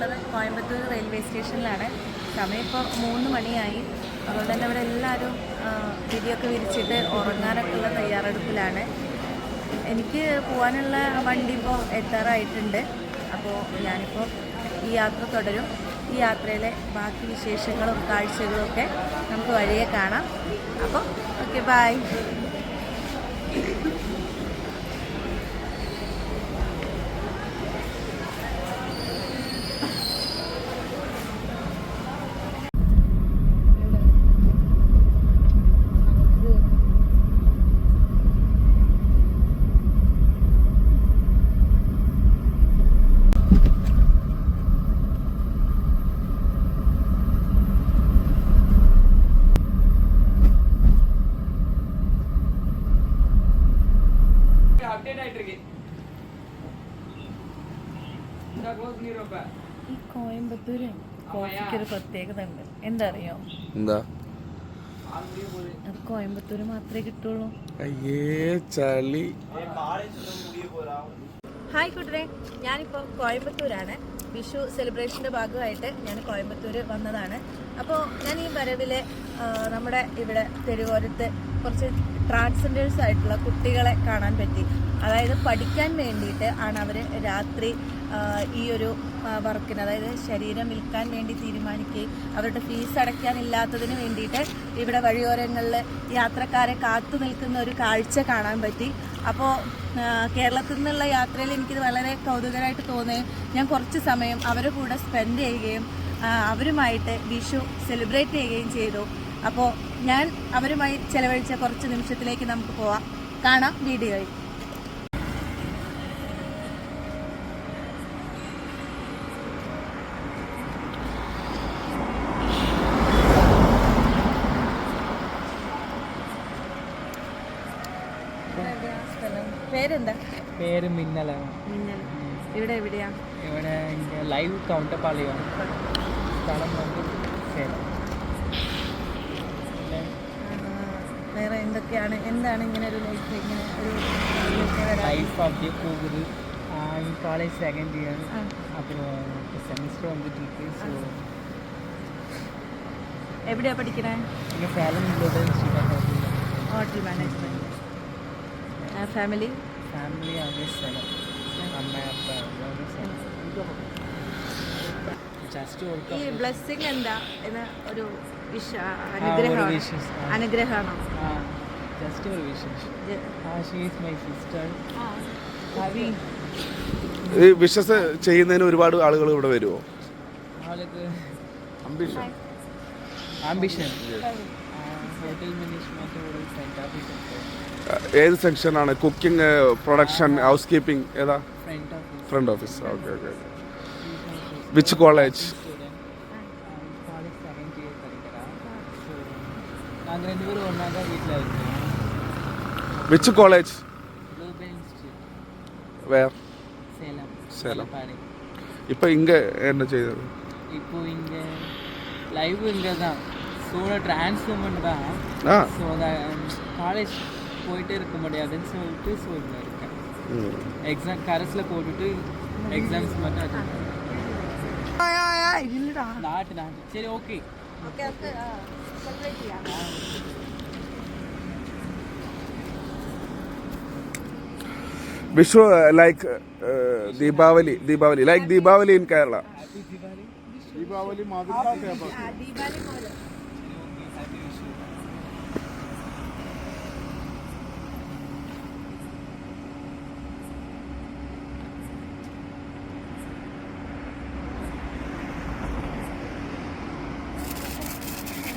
ഉള്ളത് കോയമ്പത്തൂർ റെയിൽവേ സ്റ്റേഷനിലാണ്. സമയം ഇപ്പോൾ മൂന്ന് മണിയായി. അതുകൊണ്ട് തന്നെ ഇവിടെ എല്ലാവരും വിരിയൊക്കെ വിരിച്ചിട്ട് ഉറങ്ങാനൊക്കെ ഉള്ള തയ്യാറെടുപ്പിലാണ്. എനിക്ക് പോകാനുള്ള വണ്ടി ഇപ്പോൾ എത്താറായിട്ടുണ്ട്. അപ്പോൾ ഞാനിപ്പോൾ ഈ യാത്ര തുടരും. ഈ യാത്രയിലെ ബാക്കി വിശേഷങ്ങളും കാഴ്ചകളും ഒക്കെ നമുക്ക് വഴിയെ കാണാം. അപ്പോൾ ഓക്കെ ബായ് ಅಪ್ಡೇಟ್ ಆಯ್ತಿರಿ കോയമ്പത്തൂര് കോഫിക്കൊരു പ്രത്യേകത അറിയോ എന്താ? മാത്രമേ കിട്ടുള്ളൂ. അയ്യേ ചളി. ഹായ് കൂട്ടരെ. ഞാനിപ്പോ കോയമ്പത്തൂരാണ്. വിഷു സെലിബ്രേഷന്റെ ഭാഗമായിട്ട് ഞാൻ കോയമ്പത്തൂർ വന്നതാണ്. അപ്പോൾ ഞാൻ ഈ വരവിലെ നമ്മുടെ ഇവിടെ തെരുവോരത്ത് കുറച്ച് ട്രാൻസ്ജെൻഡേഴ്സ് ആയിട്ടുള്ള കുട്ടികളെ കാണാൻ പറ്റി. അതായത് പഠിക്കാൻ വേണ്ടിയിട്ട് ആണ് അവർ രാത്രി ഈ ഒരു വർക്കിന് അതായത് ശരീരം വിൽക്കാൻ വേണ്ടി തീരുമാനിക്കുകയും അവരുടെ ഫീസ് അടയ്ക്കാനില്ലാത്തതിന് വേണ്ടിയിട്ട് ഇവിടെ വഴിയോരങ്ങളിൽ യാത്രക്കാരെ കാത്തു നിൽക്കുന്ന ഒരു കാഴ്ച കാണാൻ പറ്റി. അപ്പോൾ കേരളത്തിൽ നിന്നുള്ള യാത്രയിൽ എനിക്കിത് വളരെ കൗതുകരമായിട്ട് തോന്നുകയും ഞാൻ കുറച്ച് സമയം അവരുടെ കൂടെ സ്പെൻഡ് ചെയ്യുകയും അവരുമായിട്ട് വിഷു സെലിബ്രേറ്റ് ചെയ്യുകയും ചെയ്തു. അപ്പോൾ ഞാൻ അവരുമായി ചെലവഴിച്ച കുറച്ച് നിമിഷത്തിലേക്ക് നമുക്ക് പോവാം. കാണാം വീഡിയോയിൽ. പേരെന്താ? പേര് മിന്നലാണ് മിന്നൽ. ഇവിടെ എവിടെയാ? ഇവിടെ ലൈവ് കൗണ്ടപ്പാളിയാണ്. സ്ഥലം വേറെ എന്തൊക്കെയാണ്? എന്താണ് ഇങ്ങനെ ഒരു ലൈഫ് ഇങ്ങനെ ഒരു ലൈஃப் அப்படியே போகுது காலேஜ் செகண்ட் இயர் அப்புறம் செமஸ்டர் வந்துட்டு இருக்கு ஸோ പഠിക്കണേ? ഹോട്ടൽ മാനേജ്മെന്റ് ഫാമിലി ഫാമിലി ഈ ബ്ലെസ്സിങ് എന്താ? എന്ന ഒരു വിഷ ചെയ്യുന്നതിന് ഒരുപാട് ആളുകൾ ഇവിടെ വരുമോ ആംബിഷൻ ആംബിഷൻ ഹോട്ടൽ മാനേജ്മെന്റ് ഏത് സെക്ഷനാണ് കുക്കിംഗ് പ്രൊഡക്ഷൻ ഹൗസ് കീപ്പിംഗ് ഏതാ front office front office okay okay which college college second year படிக்கிறா ஸோ நாங்கள் ரெண்டு பேரும் ஒன்றா தான் வீட்டில் இருக்கோம் which college global institute where Salem Salem. பாடி ഇപ്പൊ ഇങ്ങ என்ன ചെയ്തത് இப்போ இங்கே லைவ் இங்கே தான் ஸோ ட்ரான்ஸ்ஃபர்மெண்ட் தான் ആ ஸோ காலேஜ் போயிட்டே இருக்க முடியாதுன்னு சொல்லிட்டு ஸோ இங்கே இருக்கேன் ഉം. எக்ஸாம் கரஸில் போட்டுட்டு எக்ஸாம்ஸ் மட்டும் attend பண்ணேன். நாட்டு நாட்டு சரி ஓகே ഓക്കെ നമുക്ക് സെലിബ്രേറ്റ് ചെയ്യാം Vishu like Deepavali Deepavali like Deepavali in Kerala Deepavali ആ, ദീപാവലി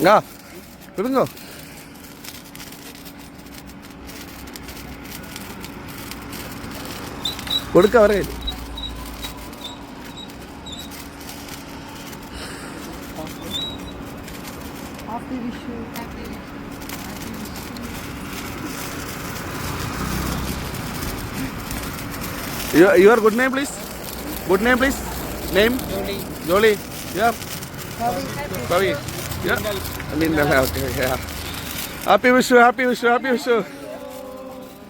പോലെ ആ എടുങ്ങോ കൊടുക്ക അവരെ Vishu your good name please good name please name Jolly Jolly യാർ കവി Yeah. Mindala. Okay, yeah. Happy Wushu, happy Wushu, happy Wushu.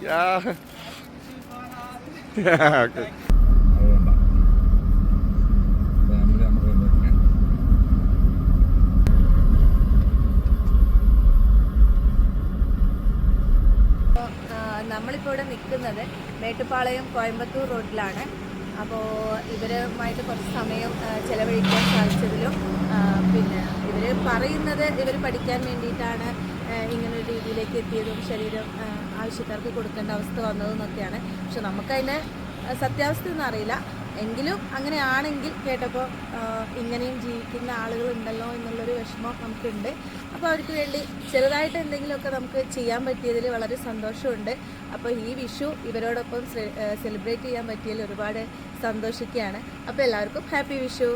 Yeah. Yeah, okay. നമ്മളിപ്പോൾ ഇവിടെ നിൽക്കുന്നത് മേട്ടുപാളയം കോയമ്പത്തൂർ റോഡിലാണ് അപ്പോൾ ഇവരുമായിട്ട് കുറച്ച് സമയം ചിലവഴിക്കാൻ സാധിച്ചതിലും പിന്നെ ഇവർ പറയുന്നത് ഇവർ പഠിക്കാൻ വേണ്ടിയിട്ടാണ് ഇങ്ങനെ ഒരു രീതിയിലേക്ക് എത്തിയതും ശരീരം ആവശ്യക്കാർക്ക് കൊടുക്കേണ്ട അവസ്ഥ വന്നതും ഒക്കെയാണ്. പക്ഷെ നമുക്കതിന്റെ സത്യാവസ്ഥ ഒന്നും അറിയില്ല. എങ്കിലും അങ്ങനെയാണെങ്കിൽ കേട്ടപ്പോൾ ഇങ്ങനെയും ജീവിക്കുന്ന ആളുകളുണ്ടല്ലോ എന്നുള്ളൊരു വിഷമം നമുക്കുണ്ട്. അപ്പോൾ അവർക്ക് വേണ്ടി ചെറുതായിട്ട് എന്തെങ്കിലുമൊക്കെ നമുക്ക് ചെയ്യാൻ പറ്റിയതിൽ വളരെ സന്തോഷമുണ്ട്. അപ്പോൾ ഈ വിഷു ഇവരോടൊപ്പം സെലിബ്രേറ്റ് ചെയ്യാൻ പറ്റിയതിൽ ഒരുപാട് സന്തോഷിക്കുകയാണ്. അപ്പോൾ എല്ലാവർക്കും ഹാപ്പി വിഷു!